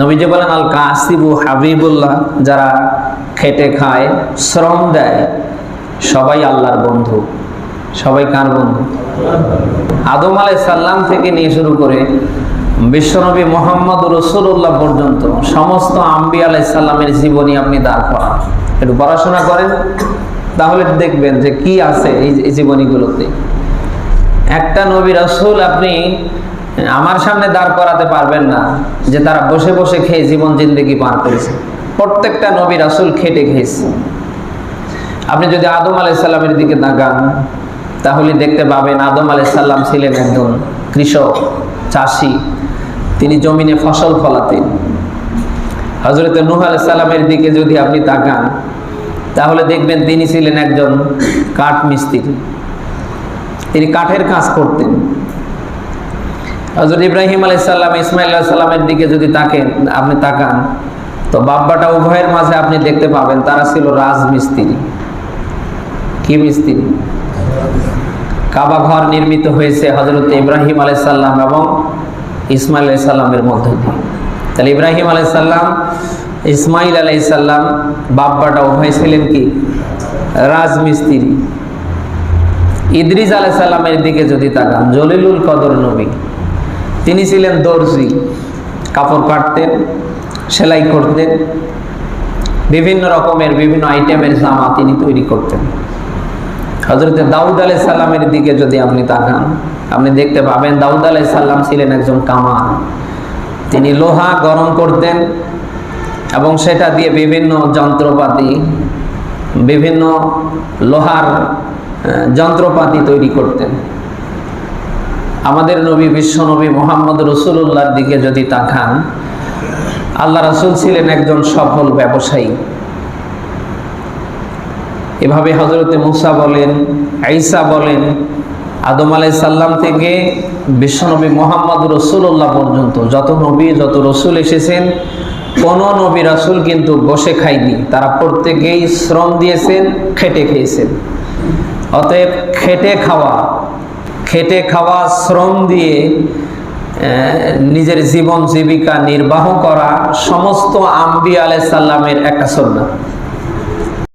নবীজি বলেন আল কাসিবু হাবিবুল্লাহ যারা খেটে খায়, শ্রম দেয়, সবাই আল্লাহর বন্ধু। সবাই কার বন্ধু? আদম আলাই সাল্লাম থেকে নিয়ে শুরু করে বিশ্বনবী মোহাম্মদ রসুল্লাহ পর্যন্ত সমস্ত আম্বি আলাই সাল্লামের জীবনী আপনি দাঁড় করান। একটু পড়াশোনা করেন, তাহলে দেখবেন যে কি আছে এই জীবনীগুলোতে। একটা নবী রাসূল আপনি আমার সামনে দাঁড় করাতে পারবেন না যে তারা বসে বসে খেয়ে জীবন জিন্দগি পার করেছে। প্রত্যেকটা নবী রাসূল খেটে খেয়েছে। আপনি যদি আদম আলাই সাল্লামের দিকে তাকান, তাহলে দেখতে পাবেন আদম আলাই সাল্লাম ছিলেন একজন কৃষক, চাষি। তিনি জমিনে ফসল ফলাতেন। হজরত নূহ আলাই সাল্লামের দিকে যদি আপনি তাকান, তাহলে দেখবেন তিনি ছিলেন একজন কাঠ মিস্ত্রি তিনি কাঠের কাজ করতেন। হজরত ইব্রাহিম আলাই সাল্লাম ইসমাইল সাল্লামের দিকে যদি তাকেন, আপনি তাকান, তো বাব্বাটা উভয়ের মাঝে আপনি দেখতে পাবেন, তারা ছিল রাজমিস্ত্রি। কি মিস্ত্রি? কাবা ঘর নির্মিত হয়েছে হজরত ইব্রাহিম আলাই সাল্লাম এবং ইসমাইল আলাই সাল্লামের মধ্য দিয়ে। তাহলে ইব্রাহিম আলাই সাল্লাম ইসমাইল আলাই সাল্লাম বাব্বাটা উভয় ছিলেন কি? রাজমিস্ত্রি। ইদ্রিস আলাই সাল্লামের দিকে যদি তাকান, জলিলুল কদর নবী। তিনি ছিলেন দর্জি, কাপড় কাটতেন, সেলাই করতেন, বিভিন্ন রকমের বিভিন্ন আইটেমের জামা তিনি তৈরি করতেন। হজরত দাউদ আলাই সাল্লামের দিকে যদি আপনি তাকান, আপনি দেখতে পাবেন দাউদ আলাই সাল্লাম ছিলেন একজন কামার তিনি লোহা গরম করতেন এবং সেটা দিয়ে বিভিন্ন যন্ত্রপাতি, বিভিন্ন লোহার যন্ত্রপাতি তৈরি করতেন। আমাদের নবী, বিশ্ব নবী মোহাম্মদ রসুল্লাহর দিকে যদি তাকান, আল্লাহ রাসূল ছিলেন একজন সফল ব্যবসায়ী। এভাবে হজরতে মুসা বলেন আইসা বলেন, আদম আলাই সাল্লাম থেকে বিশ্বনবী মোহাম্মদ রসুল্লাহ পর্যন্ত যত নবী, যত রসুল এসেছেন, কোন নবী, রাসূল কিন্তু বসে খায়নি। তারা প্রত্যেকেই শ্রম দিয়েছেন, খেটে খেয়েছেন। অতএব খেটে খাওয়া খেটে খাওয়া শ্রম দিয়ে নিজের জীবন জীবিকা নির্বাহ করা সমস্ত আম্বি আলাই সাল্লামের একটা সন্না